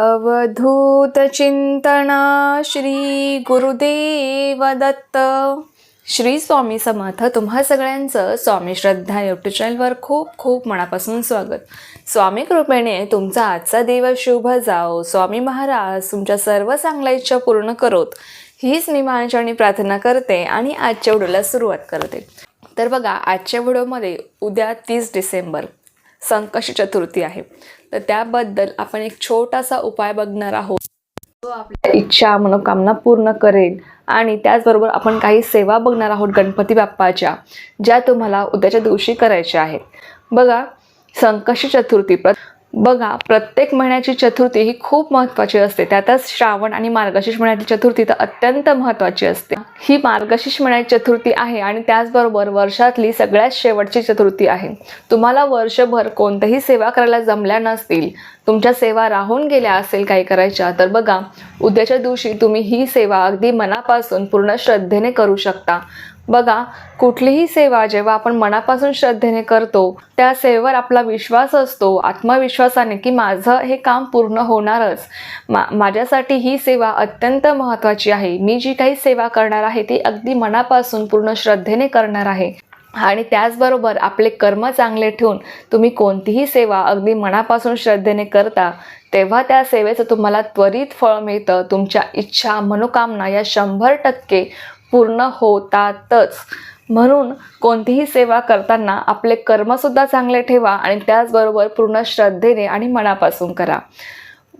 अवधूत चिंतना श्री गुरुदेव दत्त श्री स्वामी समर्थ तुम्हा सगळ्यांचं स्वामी श्रद्धा यूट्यूब चॅनलवर खूप खूप मनापासून स्वागत. स्वामी कृपेने तुमचा आजचा दिवस शुभ जाओ. स्वामी महाराज तुमच्या सर्व चांगल्या इच्छा पूर्ण करोत. हीच मी माझ्याने प्रार्थना करते आणि आजच्या व्हिडिओला सुरुवात करते. तर बघा आजच्या व्हिडिओमध्ये उद्या तीस डिसेंबर. संकष चतुर्थी आहे. तर त्याबद्दल आपण एक छोटासा उपाय बघणार आहोत. जो आपल्या इच्छा मनोकामना पूर्ण करेल आणि त्याचबरोबर आपण काही सेवा बघणार आहोत गणपती बाप्पाच्या ज्या तुम्हाला उद्याच्या दिवशी करायच्या आहेत. बघा संकष चतुर्थी? प्र बघा प्रत्येक महिन्याची चतुर्थी ही खूप महत्त्वाची असते. त्यातच श्रावण आणि मार्गशीर्ष महिन्याची चतुर्थी तर अत्यंत महत्त्वाची असते. ही मार्गशीर्ष महिन्याची चतुर्थी आहे आणि त्याचबरोबर वर्षातली सगळ्यात शेवटची चतुर्थी आहे. तुम्हाला वर्षभर कोणत्याही सेवा करायला जमल्या नसतील तुमच्या सेवा राहून गेल्या असेल काही करायच्या तर बघा उद्याच्या दिवशी तुम्ही ही सेवा अगदी मनापासून पूर्ण श्रद्धेने करू शकता. बघा कुठलीही सेवा जेव्हा आपण मनापासून श्रद्धेने करतो त्या सेवेवर आपला विश्वास असतो आत्मविश्वासाने की माझं हे काम पूर्ण होणारच. मा माझ्यासाठी ही सेवा अत्यंत महत्त्वाची आहे. मी जी काही सेवा करणार आहे ती अगदी मनापासून पूर्ण श्रद्धेने करणार आहे. आणि त्याचबरोबर आपले कर्म चांगले ठेवून तुम्ही कोणतीही सेवा अगदी मनापासून श्रद्धेने करता तेव्हा त्या सेवेचं तुम्हाला त्वरित फळ मिळतं. तुमच्या इच्छा मनोकामना या शंभर टक्के पूर्ण होतातच. म्हणून कोणतीही सेवा करताना आपले कर्मसुद्धा चांगले ठेवा आणि त्याचबरोबर पूर्ण श्रद्धेने आणि मनापासून करा.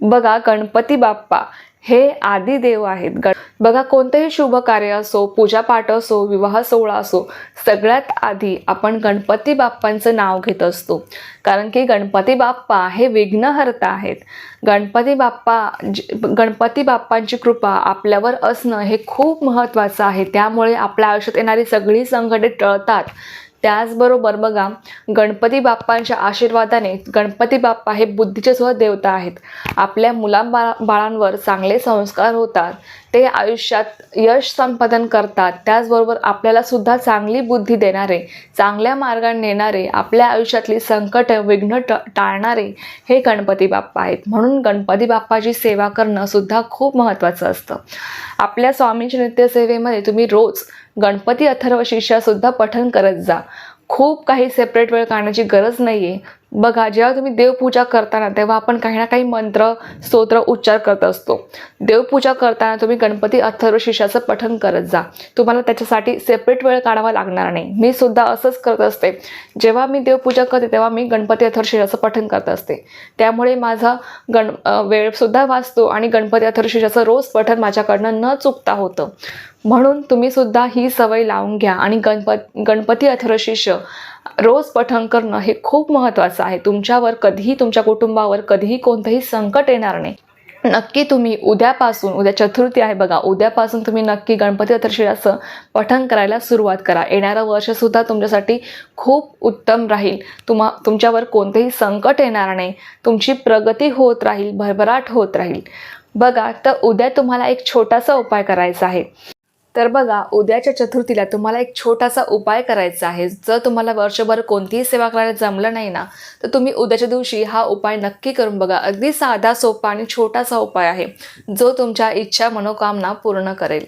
बघा गणपती बाप्पा हे आदी देव आहेत. गण बघा कोणतेही शुभ कार्य असो पूजापाठ असो विवाह सोहळा असो सगळ्यात आधी आपण गणपती बाप्पांचं नाव घेत असतो. कारण की गणपती बाप्पा हे विघ्नहर्ता आहेत. गणपती बाप्पा गणपती बाप्पांची कृपा आपल्यावर असणं हे खूप महत्त्वाचं आहे. त्यामुळे आपल्या आयुष्यात येणारी सगळी संकटे टळतात. त्याचबरोबर बघा गणपती बाप्पांच्या आशीर्वादाने गणपती बाप्पा हे बुद्धीचे सुद्धा देवता आहेत. आपल्या मुलांबा बाळांवर चांगले संस्कार होतात. ते आयुष्यात यश संपादन करतात. त्याचबरोबर आपल्याला सुद्धा चांगली बुद्धी देणारे चांगल्या मार्गाने नेणारे आपल्या आयुष्यातली संकट विघ्न ट टाळणारे हे गणपती बाप्पा आहेत. म्हणून गणपती बाप्पाची सेवा करणं सुद्धा खूप महत्त्वाचं असतं. आपल्या स्वामींच्या नित्यसेवेमध्ये तुम्ही रोज गणपती अथर्व शीर्षासुद्धा पठण करत जा. खूप काही सेपरेट वेळ काढण्याची गरज नाही आहे बघा जेव्हा तुम्ही देवपूजा करताना तेव्हा आपण काही ना काही मंत्र स्तोत्र उच्चार करत असतो. देवपूजा करताना तुम्ही गणपती अथर्व पठन करत जा. तुम्हाला त्याच्यासाठी सेपरेट वेळ काढावा लागणार नाही. मी सुद्धा असंच करत असते. जेव्हा मी देवपूजा करते तेव्हा मी गणपती अथर्व पठन करत असते. त्यामुळे माझा गण वेळसुद्धा वाचतो आणि गणपती अथर्व रोज पठन माझ्याकडनं न चुकता होतं. म्हणून तुम्ही सुद्धा ही सवय लावून घ्या आणि गणपत गणपती अथर्वशिष्य रोज पठण करणं हे खूप महत्त्वाचं आहे. तुमच्यावर कधीही तुमच्या कुटुंबावर कधीही कोणतंही संकट येणार नाही. नक्की तुम्ही उद्यापासून उद्या चतुर्थी आहे बघा उद्यापासून तुम्ही नक्की गणपती अथर्वशीर्षाचं पठण करायला सुरुवात करा. येणारं वर्षसुद्धा तुमच्यासाठी खूप उत्तम राहील. तुम्हा तुमच्यावर कोणतेही संकट येणार नाही. तुमची प्रगती होत राहील भरभराट होत राहील. बघा तर उद्या तुम्हाला एक छोटासा उपाय करायचा आहे. तर बघा उद्याच्या चतुर्थीला तुम्हाला एक छोटासा उपाय करायचा आहे. जर तुम्हाला वर्षभर कोणतीही सेवा करायला जमलं नाही ना तर तुम्ही उद्याच्या दिवशी हा उपाय नक्की करून बघा. अगदी साधा सोपा आणि छोटासा उपाय आहे जो तुमच्या इच्छा मनोकामना पूर्ण करेल.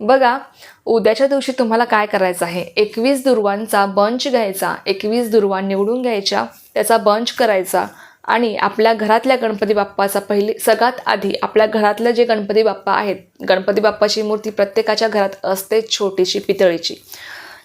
बघा उद्याच्या दिवशी तुम्हाला काय करायचं आहे? एकवीस दुर्वांचा बंच घ्यायचा. एकवीस दुर्वा निवडून घ्यायच्या. त्याचा बंच करायचा. आणि आपल्या घरातल्या गणपती बाप्पाचा पहिली सगळ्यात आधी आपल्या घरातलं जे गणपती बाप्पा आहेत गणपती बाप्पाची मूर्ती प्रत्येकाच्या घरात असते छोटीशी पितळीची.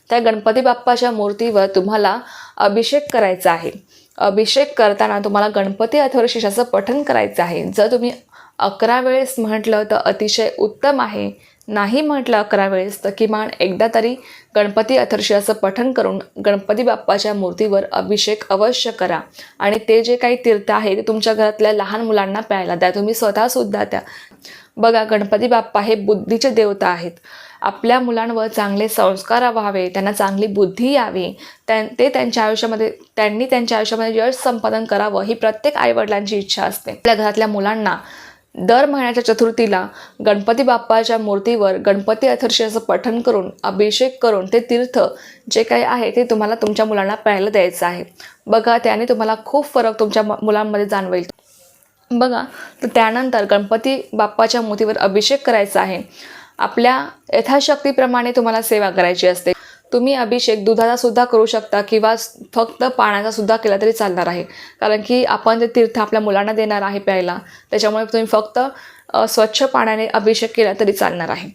त्या गणपती बाप्पाच्या मूर्तीवर तुम्हाला अभिषेक करायचा आहे. अभिषेक करताना तुम्हाला गणपती अथर्वशीर्षाचं पठण करायचं आहे. जर तुम्ही अकरा वेळेस म्हटलं तर अतिशय उत्तम आहे. नाही म्हटलं अकरा वेळेस तर किमान एकदा तरी गणपती अथर्षियाचं पठण करून गणपती बाप्पाच्या मूर्तीवर अभिषेक अवश्य करा. आणि ते जे काही तीर्थ आहे ते तुमच्या घरातल्या लहान मुलांना प्यायला द्या. तुम्ही स्वतःसुद्धा त्या. बघा गणपती बाप्पा हे बुद्धीचे देवता आहेत. आपल्या मुलांवर चांगले संस्कार व्हावे त्यांना चांगली बुद्धी यावी त्यां ते त्यांच्या आयुष्यामध्ये त्यांनी त्यांच्या आयुष्यामध्ये यश संपादन करावं ही प्रत्येक आईवडिलांची इच्छा असते. आपल्या घरातल्या मुलांना दर महिन्याच्या चतुर्थीला गणपती बाप्पाच्या मूर्तीवर गणपती अथर्षाचं पठण करून अभिषेक करून ते तीर्थ जे काही आहे ते तुम्हाला तुमच्या मुलांना प्यायला द्यायचं आहे. बघा त्याने तुम्हाला खूप फरक तुमच्या मुलांमध्ये जाणवेल. बघा तर त्यानंतर गणपती बाप्पाच्या मूर्तीवर अभिषेक करायचा आहे. आपल्या यथाशक्तीप्रमाणे तुम्हाला सेवा करायची असते. तुम्ही अभिषेक दुधाचा सुद्धा करू शकता किंवा फक्त पाण्याचा सुद्धा केला तरी चालणार आहे. कारण की आपण ते तीर्थ आपल्या मुलांना देणार आहे प्यायला त्याच्यामुळे तुम्ही फक्त स्वच्छ पाण्याने अभिषेक केला तरी चालणार आहे.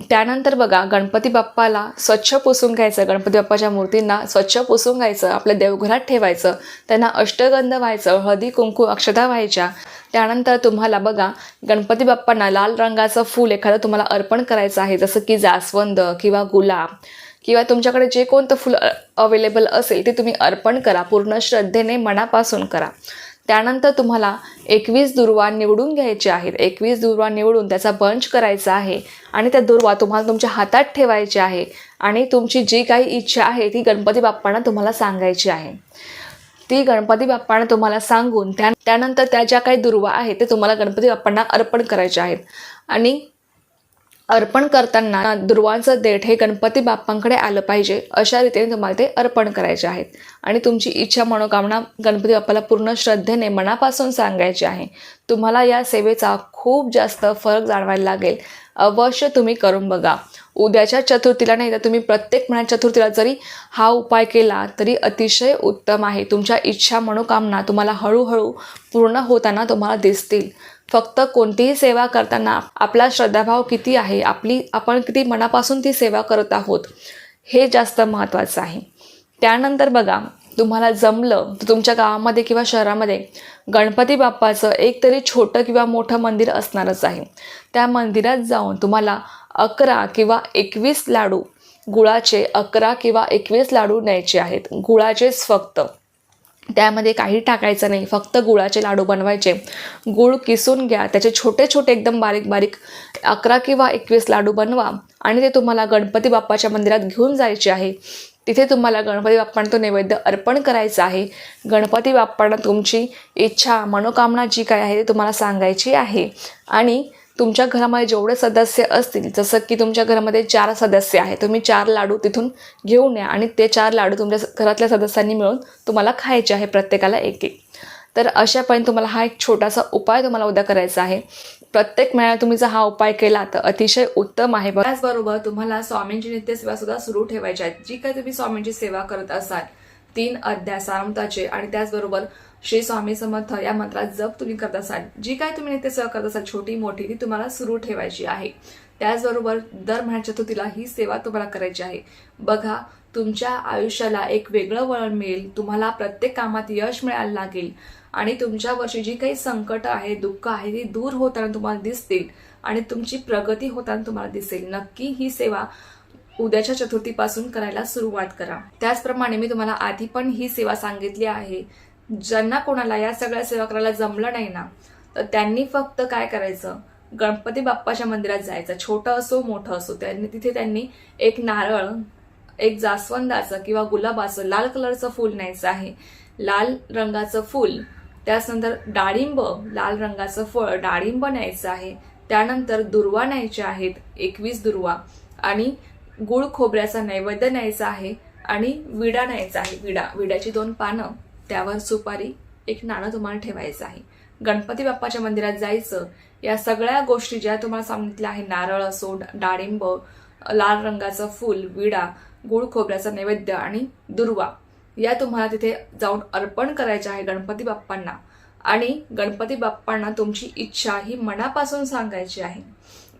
त्यानंतर बघा गणपती बाप्पाला स्वच्छ पुसून घ्यायचं. गणपती बाप्पाच्या मूर्तींना स्वच्छ पुसून घ्यायचं. आपल्या देवघरात ठेवायचं. त्यांना अष्टगंध व्हायचं हळदी कुंकू अक्षता व्हायच्या. त्यानंतर तुम्हाला बघा गणपती बाप्पांना लाल रंगाचं फूल एखादं तुम्हाला अर्पण करायचं आहे. जसं की जास्वंद किंवा गुलाब किंवा तुमच्याकडे जे कोणतं फुल अवेलेबल असेल ते तुम्ही अर्पण करा. पूर्ण श्रद्धेने मनापासून करा. त्यानंतर तुम्हाला एकवीस दुर्वा निवडून घ्यायचे आहेत. एकवीस दुर्वा निवडून त्याचा बंच करायचा आहे आणि त्या दुर्वा तुम्हाला तुमच्या हातात ठेवायची आहे आणि तुमची जी काही इच्छा आहे ती गणपती बाप्पांना तुम्हाला सांगायची आहे. ती गणपती बाप्पांना तुम्हाला सांगून त्या त्यानंतर त्या ज्या काही दुर्वा आहेत ते तुम्हाला गणपती बाप्पांना अर्पण करायचे आहेत. आणि अर्पण करताना दुर्वांचं देठ हे गणपती बाप्पांकडे आलं पाहिजे अशा रीतीने तुम्हाला ते अर्पण करायचे आहेत. आणि तुमची इच्छा मनोकामना गणपती बाप्पाला पूर्ण श्रद्धेने मनापासून सांगायची आहे. तुम्हाला या सेवेचा खूप जास्त फरक जाणवायला लागेल. अवश्य तुम्ही करून बघा. उद्याच्या चतुर्थीला नाही तर तुम्ही प्रत्येक महिन्यात चतुर्थीला जरी हा उपाय केला तरी अतिशय उत्तम आहे. तुमच्या इच्छा मनोकामना तुम्हाला हळूहळू पूर्ण होताना तुम्हाला दिसतील. फक्त कोणतीही सेवा करताना आपला श्रद्धाभाव किती आहे आपली आपण किती मनापासून ती सेवा करत आहोत हे जास्त महत्त्वाचं आहे. त्यानंतर बघा तुम्हाला जमलं तर तुमच्या गावामध्ये किंवा शहरामध्ये गणपती बाप्पाचं एक तरी छोटं किंवा मोठं मंदिर असणारच आहे. त्या मंदिरात जाऊन तुम्हाला अकरा किंवा एकवीस लाडू गुळाचे अकरा किंवा एकवीस लाडू न्यायचे आहेत. गुळाचेच फक्त. त्यामध्ये काही टाकायचं नाही फक्त गुळाचे लाडू बनवायचे. गुळ किसून घ्या त्याचे छोटे छोटे एकदम बारीक बारीक अकरा किंवा एकवीस लाडू बनवा आणि ते तुम्हाला गणपती बाप्पाच्या मंदिरात घेऊन जायचे आहे. तिथे तुम्हाला गणपती बाप्पांना तो नैवेद्य अर्पण करायचा आहे. गणपती बाप्पांना तुमची इच्छा मनोकामना जी काय आहे ती तुम्हाला सांगायची आहे. आणि तुमच्या घरामध्ये जेवढे सदस्य असतील जसं की तुमच्या घरामध्ये चार सदस्य आहे तुम्ही चार लाडू तिथून घेऊन या आणि ते चार लाडू तुमच्या घरातल्या सदस्यांनी मिळून तुम्हाला खायचे आहे प्रत्येकाला एक एक तर अशापर्यंत तुम्हाला हा एक छोटासा उपाय तुम्हाला उद्या करायचा आहे. प्रत्येक महिन्यात तुम्ही जर हा उपाय केला तर अतिशय उत्तम आहे त्याचबरोबर तुम्हाला स्वामींची नित्यसेवा सुद्धा सुरू ठेवायची आहे. जी काही तुम्ही स्वामींची सेवा करत असाल तीन अध्याय सारामताचे आणि त्याचबरोबर श्री स्वामी समर्थ या मंत्रात जप तुम्ही करत असाल जी काय तुम्ही नित्यसेवा करत असाल छोटी मोठी ती तुम्हाला सुरू ठेवायची आहे. त्याचबरोबर दर महिन्याच्या चतुर्थीला ही सेवा तुम्हाला करायची आहे. बघा तुमच्या आयुष्याला एक वेगळं वळण मिळेल तुम्हाला प्रत्येक कामात यश मिळायला लागेल आणि तुमच्यावरची जी काही संकट आहे दुःख आहे ती दूर होताना तुम्हाला दिसतील आणि तुमची प्रगती होताना तुम्हाला दिसेल. नक्की ही सेवा उद्याच्या चतुर्थीपासून करायला सुरुवात करा. त्याचप्रमाणे मी तुम्हाला आधी पण ही सेवा सांगितली आहे. ज्यांना कोणाला या सगळ्या सेवा करायला जमलं नाही ना तर त्यांनी फक्त काय करायचं? गणपती बाप्पाच्या मंदिरात जायचं. छोटं असो मोठं असो त्यांनी तिथे त्यांनी एक नारळ एक जास्वंदाचं किंवा गुलाबाचं लाल कलरचं फूल न्यायचं आहे. लाल रंगाचं फूल त्याचनंतर डाळिंब लाल रंगाचं फळ डाळिंब न्यायचं आहे. त्यानंतर दुर्वा न्यायचे आहेत एकवीस दुर्वा. आणि गुळ खोबऱ्याचा नैवेद्य न्यायचा आहे आणि विडा न्यायचा आहे. विडा विड्याची दोन पानं. त्यावर सुपारी एक नाणं तुम्हाला ठेवायचं आहे. गणपती बाप्पाच्या मंदिरात जायचं या सगळ्या गोष्टी ज्या तुम्हाला सांगितल्या आहे नारळ असो डाळिंब लाल रंगाचं फूल विडा गुळ खोबऱ्याचा नैवेद्य आणि दुर्वा या तुम्हाला तिथे जाऊन अर्पण करायच्या आहे गणपती बाप्पांना. आणि गणपती बाप्पांना तुमची इच्छा ही मनापासून सांगायची आहे.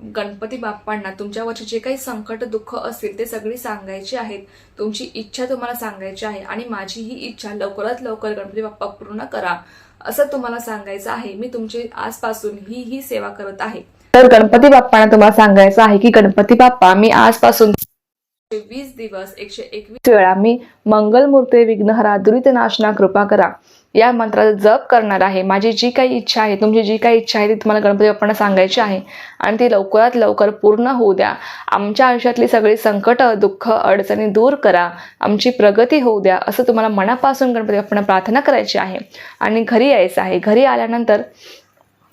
गणपती बाप्पांना तुमच्यावरचे जे काही संकट दुःख असतील ते सगळी सांगायची आहेत. तुमची इच्छा तुम्हाला सांगायची आहे आणि माझी ही इच्छा लवकरात लवकर गणपती बाप्पा पूर्ण करा असं तुम्हाला सांगायचं आहे. मी तुमची आजपासून ही ही सेवा करत आहे. तर गणपती बाप्पांना तुम्हाला सांगायचं आहे की गणपती बाप्पा मी आजपासून वीस दिवस एकशे एकवीस वेळा मी मंगलमूर्ते विघ्नहरा दुरित नाशना कृपा करा. या मंत्राचा जप करणार आहे. माझी जी काही इच्छा आहे तुमची जी काही इच्छा आहे ती तुम्हाला गणपती बाप्पांना सांगायची आहे. आणि ती लवकरात लवकर पूर्ण होऊ द्या. आमच्या आयुष्यातली सगळी संकट दुःख अडचणी दूर करा. आमची प्रगती होऊ द्या असं तुम्हाला मनापासून गणपती बाप्पांना प्रार्थना करायची आहे. आणि घरी यायचं आहे. घरी आल्यानंतर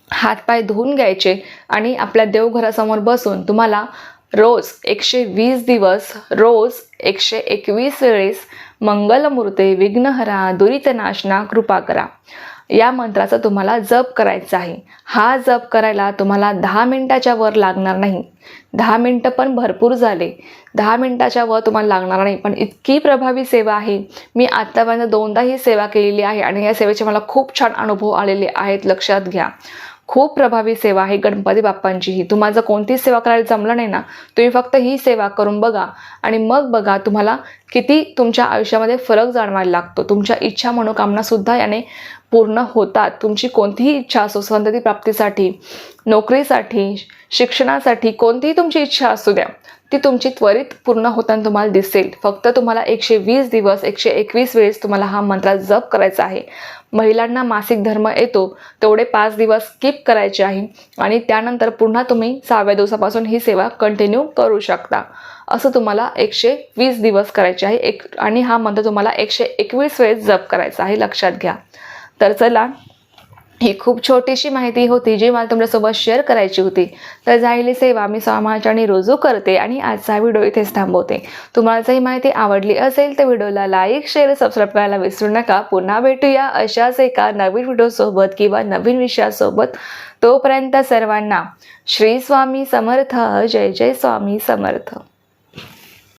हातपाय धुवून घ्यायचे आणि आपल्या देवघरासमोर बसून तुम्हाला रोज एकशे वीस दिवस रोज एकशे एकवीस वेळेस मंगलमूर्ते विघ्नहरा दुरितनाशना कृपा करा. या मंत्राचा तुम्हाला जप करायचा आहे. हा जप करायला तुम्हाला दहा मिनिटाच्या वर लागणार नाही. दहा मिनटं पण भरपूर झाले. दहा मिनिटाच्या वर तुम्हाला लागणार नाही. पण इतकी प्रभावी सेवा आहे. मी आत्तापर्यंत दोनदा ही सेवा केलेली आहे आणि या सेवेचे मला खूप छान अनुभव आलेले आहेत. लक्षात घ्या. खूप प्रभावी सेवा आहे गणपती बाप्पांची ही. तुम्हाला जर कोणतीच सेवा करायला जमलं नाही ना तुम्ही फक्त ही सेवा करून बघा आणि मग बघा तुम्हाला किती तुमच्या आयुष्यामध्ये फरक जाणवायला लागतो. तुमच्या इच्छा मनोकामनासुद्धा याने पूर्ण होतात. तुमची कोणतीही इच्छा असो संतती प्राप्तीसाठी नोकरीसाठी शिक्षणासाठी कोणतीही तुमची इच्छा असू द्या ती तुमची त्वरित पूर्ण होताना तुम्हाला दिसेल. फक्त तुम्हाला एकशे वीस दिवस एकशे एकवीस वेळेस तुम्हाला हा मंत्र जप करायचा आहे. महिलांना मासिक धर्म येतो तेवढे पाच दिवस स्किप करायचे आहे. आणि त्यानंतर पुन्हा तुम्ही सहाव्या दिवसापासून ही सेवा कंटिन्यू करू शकता. असं तुम्हाला एकशे वीस दिवस करायचे आहे. एक आणि हा मंत्र तुम्हाला एकशे एकवीस वेळेस जप करायचा आहे. लक्षात घ्या. तर चला ही खूप छोटीशी माहिती होती जी मला तुमच्यासोबत शेअर करायची होती. तर झालेली सेवा मी समाजाने रुजू करते आणि आजचा व्हिडिओ इथेच थांबवते. तुम्हाला जर ही माहिती आवडली असेल तर व्हिडिओला लाईक शेअर सबस्क्राईब करायला विसरू नका. पुन्हा भेटूया अशाच एका नवीन व्हिडिओसोबत किंवा नवीन विषयासोबत. तोपर्यंत सर्वांना श्री स्वामी समर्थ जय जय स्वामी समर्थ.